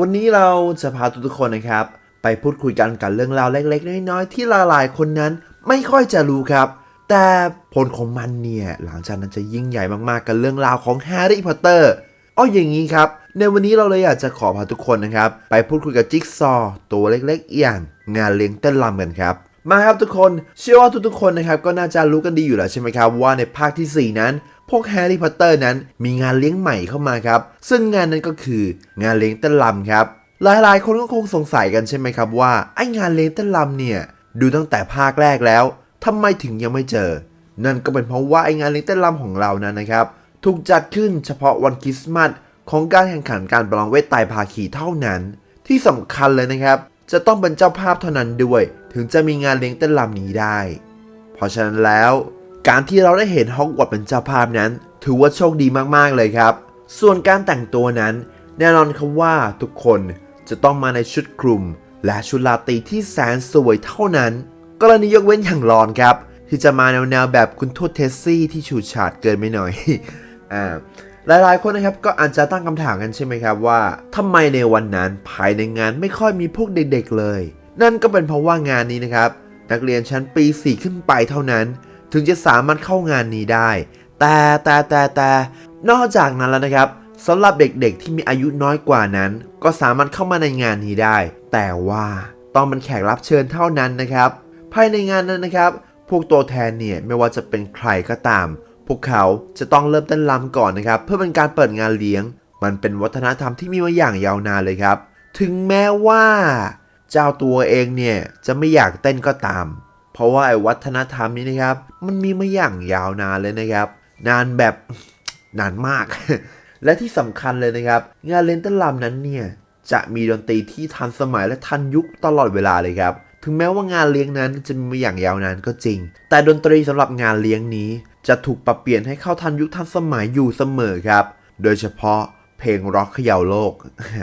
วันนี้เราจะพาทุกๆคนนะครับ ไปพูดคุยกันกับเรื่องราวเล็กๆ น้อยๆที่หลายๆคนนั้นไม่ค่อยจะรู้ครับ แต่ผลของมันเนี่ยหลังจากนั้นจะยิ่งใหญ่มากๆกับเรื่องราวของแฮร์รี่พอตเตอร์อ้ออย่างนี้ครับ ในวันนี้เราเลยอยากจะขอพาทุกคนนะครับ ไปพูดคุยกับจิ๊กซอว์ตัวเล็กๆอย่างงานเลี้ยงเต้นรำกันครับมาครับทุกคน เชื่อว่าทุกๆคนนะครับก็น่าจะรู้กันดีอยู่แล้วใช่ไหมครับว่าในภาคทีสี่4 นั้น พวกแฮร์รี่พอตเตอร์นั้นมีงานเลี้ยงใหม่เข้ามาครับ ซึ่งงานนั้นก็คืองานเลี้ยงเต้นรำครับ หลายๆ คนก็คงสงสัยกันใช่ไหมครับว่าไอ้งานเลี้ยงเต้นรำเนี่ยดูตั้งแต่ภาคแรกแล้วทำไมถึงยังไม่เจอ นั่นก็เป็นเพราะว่าไอ้งานเลี้ยงเต้นรำของเรานั้นนะครับถูกจัดขึ้นเฉพาะวันคริสต์มาสของการแข่งขันการประลองเวทไตรภาคีเท่านั้น ที่สำคัญเลยนะครับ จะต้องเป็นเจ้าภาพเท่านั้นด้วย ถึงจะมีงานเลี้ยงเต้นรำนี้ได้ เพราะฉะนั้นแล้ว การที่เราได้เห็นฮอกวอตส์เป็นเจ้าภาพนั้น ถือว่าโชคดีมากๆเลยครับ ส่วนการแต่งตัวนั้น แน่นอนครับว่าทุกคนจะต้องมาในชุดคลุม และชุดราตีที่แสนสวยเท่านั้น กรณียกเว้นอย่างรอนครับ ที่จะมาแนวๆแบบคุณทูตเทสซี่ที่ฉูดฉาดเกินไปหน่อย อ่าหลายๆ คนนะครับก็อาจจะตั้งคำถามกันใช่ไหมครับว่าทำไมในวันนั้นภายในงานไม่ค่อยมีพวกเด็กๆเลย นั่นก็เป็นเพราะว่างานนี้นะครับ นักเรียนชั้นปี 4 ขึ้นไปเท่านั้น ถึงจะสามารถเข้างานนี้ได้ แต่แต่แต่แต่นอกจากนั้นแล้วนะครับสำหรับเด็กๆที่มีอายุน้อยกว่านั้น ก็สามารถเข้ามาในงานนี้ได้ แต่ว่าต้องเป็นแขกรับเชิญเท่านั้นนะครับ ภายในงานนั้นนะครับ พวกตัวแทนเนี่ยไม่ว่าจะเป็นใครก็ตาม พวกเขาจะต้องเริ่มเต้นรำก่อนนะครับ เพื่อเป็นการเปิดงานเลี้ยง มันเป็นวัฒนธรรมที่มีมาอย่างยาวนานเลยครับ ถึงแม้ว่า เจ้าตัวเองเนี่ยจะไม่อยากเต้นก็ตาม เพราะว่าไอ้วัฒนธรรมนี้นะครับ มันมีมาอย่างยาวนานเลยนะครับ นานแบบนานมาก และที่สำคัญเลยนะครับ งานเลนเต้นรำนั้นเนี่ยจะมีดนตรีที่ทันสมัยและทันยุคตลอดเวลาเลยครับถึงแม้ว่างานเลี้ยงนั้นจะมีมาอย่างยาวนานก็จริง แต่ดนตรีสำหรับงานเลี้ยงนี้ จะถูกปรับเปลี่ยนให้เข้าทันยุคทันสมัยอยู่เสมอครับ โดยเฉพาะเพลงร็อกเขย่าโลก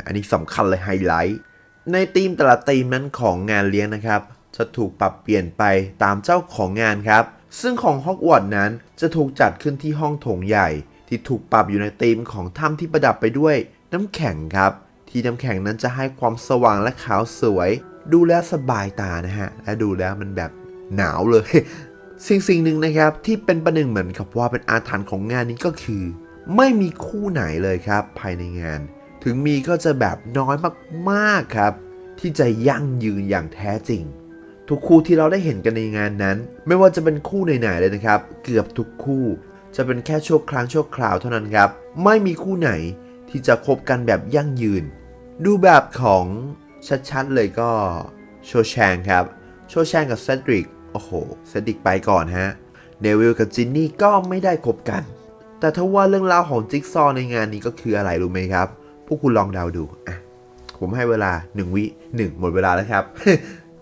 อันนี้สำคัญเลยไฮไลท์ ในธีมแต่ละธีมนั้นของงานเลี้ยงนะครับ จะถูกปรับเปลี่ยนไปตามเจ้าของงานครับ ซึ่งของฮอกวอตส์นั้นจะถูกจัดขึ้นที่ห้องโถงใหญ่ ที่ถูกปรับอยู่ในธีมของถ้ำที่ประดับไปด้วยน้ำแข็งครับ ที่น้ำแข็งนั้นจะให้ความสว่างและขาวสวย ดูแล้วสบายตานะฮะ และดูแล้วมันแบบหนาวเลย สิ่งสิ่งหนึ่งนะครับที่เป็นประหนึ่งเหมือนกับว่าเป็นอาถรรพ์ของงานนี้ก็คือ ไม่มีคู่ไหนเลยครับ ภายในงาน ถึงมีก็จะแบบน้อยมากๆครับ ที่จะยั่งยืนอย่างแท้จริง ทุกคู่ที่เราได้เห็นกันในงานนั้น ไม่ว่าจะเป็นคู่ไหนๆเลยนะครับ เกือบทุกคู่ จะเป็นแค่ชั่วครั้งชั่วคราวเท่านั้นครับ ไม่มีคู่ไหนที่จะคบกันแบบยั่งยืน ดูแบบของชัดๆเลยก็โชแชงครับ โชแชงกับเซดริก โอ้โห เซดริกไปก่อนฮะเนวิลกับจินนี่ก็ไม่ได้คบกัน แต่ถ้าว่าเรื่องราวของจิ๊กซอในงานนี้ก็คืออะไรรู้ไหมครับ พวกคุณลองเดาดู อะ ผมให้เวลา 1 วิ1หมดเวลาแล้วครับ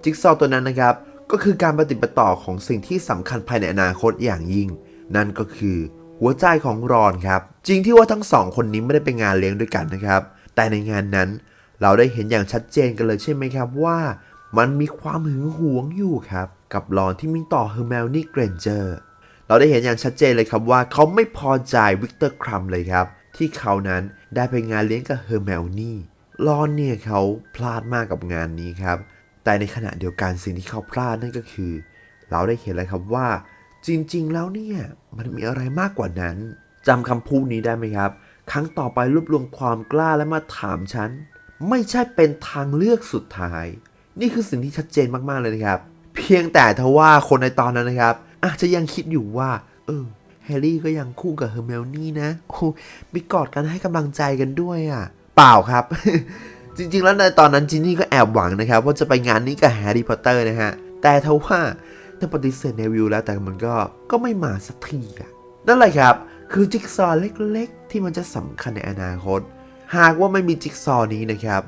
จิ๊กซอว์ตัวนั้นนะครับ ก็คือการปฏิบัติต่อของสิ่งที่สำคัญภายในอนาคตอย่างยิ่ง นั่นก็คือหัวใจของรอนครับ จริงที่ว่าทั้งสองคนนี้ไม่ได้ไปงานเลี้ยงด้วยกันนะครับ แต่ในงานนั้นเราได้เห็นอย่างชัดเจนกันเลยใช่ไหมครับว่ามันมีความหึงหวงอยู่ครับ กับรอนที่มีต่อเฮอร์เมลนี่เกรนเจอร์เราได้เห็นอย่างชัดเจนเลยครับว่าเขาไม่พอใจวิกเตอร์ครัมเลยครับ ที่เขานั้นได้ไปงานเลี้ยงกับเฮอร์เมลนี่รอนเนี่ยเขาพลาดมากกับงานนี้ครับ แต่ในขณะเดียวกันสิ่งที่เขาพลาดนั่นก็คือ เราได้เห็นเลยครับว่า จริงๆ แล้วเนี่ยมันมีอะไรมากกว่านั้นจำคำพูดนี้ได้ไหมครับ ครั้งต่อไปรวบรวมความกล้าและมาถามฉัน ไม่ใช่เป็นทางเลือกสุดท้าย นี่คือสิ่งที่ชัดเจนมากๆเลยนะครับ เพียงแต่ทว่าคนในตอนนั้นนะครับ อาจจะยังคิดอยู่ว่า เออแฮร์รี่ก็ยังคู่กับเฮอร์เมลนี่นะโอ้มีกอดกันให้กำลังใจกันด้วยอะ เปล่าครับ จริงๆ แล้วในตอนนั้นจินนี่ก็แอบหวังนะครับ ว่าจะไปงานนี้กับแฮร์รี่พอตเตอร์นะฮะ แต่ทว่าเธอปฏิเสธเนวิลแล้วแต่มันก็ก็ไม่มาสักทีอะนั่นแหละครับ คือจิ๊กซอว์เล็กๆ ที่มันจะสำคัญในอนาคต หากว่าไม่มีจิ๊กซอว์นี้นะครับ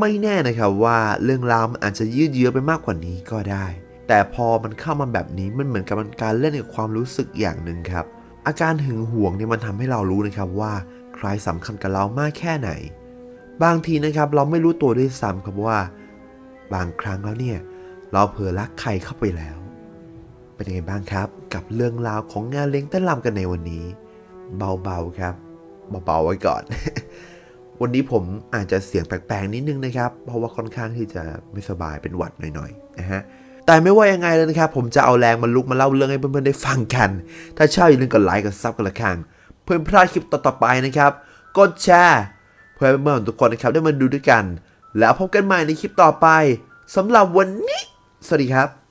ไม่แน่นะครับว่าเรื่องราวมันอาจจะยืดเยื้อไปมากกว่านี้ก็ได้ แต่พอมันเข้ามาแบบนี้มันเหมือนกับมันการเล่นกับความรู้สึกอย่างหนึ่งครับ อาการหึงหวงเนี่ยมันทำให้เรารู้นะครับว่าใครสำคัญกับเรามากแค่ไหน บางทีนะครับเราไม่รู้ตัวด้วยซ้ำครับว่า บางครั้งแล้วเนี่ย เราเผลอรักใครเข้าไปแล้ว เป็นยังไงบ้างครับ กับเรื่องราวของงานเลี้ยงเต้นรำกันในวันนี้ เบาๆครับเบาๆไว้ก่อน วันนี้ผมอาจจะเสียงแปลกๆนิดนึงนะครับ เพราะว่าค่อนข้างที่จะไม่สบายเป็นหวัดหน่อยๆนะฮะแต่ไม่ว่ายังไงเลยนะครับ ผมจะเอาแรงมาลุกมาเล่าเรื่องให้เพื่อนๆได้ฟังกัน ถ้าชอบอย่าลืมกดไลค์กดซับกันละครั้งเพื่อไม่พลาดคลิปต่อๆไปนะครับ กดแชร์ เพื่อให้เพื่อนๆทุกคนนะครับได้มาดูด้วยกัน แล้วพบกันใหม่ในคลิปต่อไปสำหรับวันนี้ สวัสดีครับ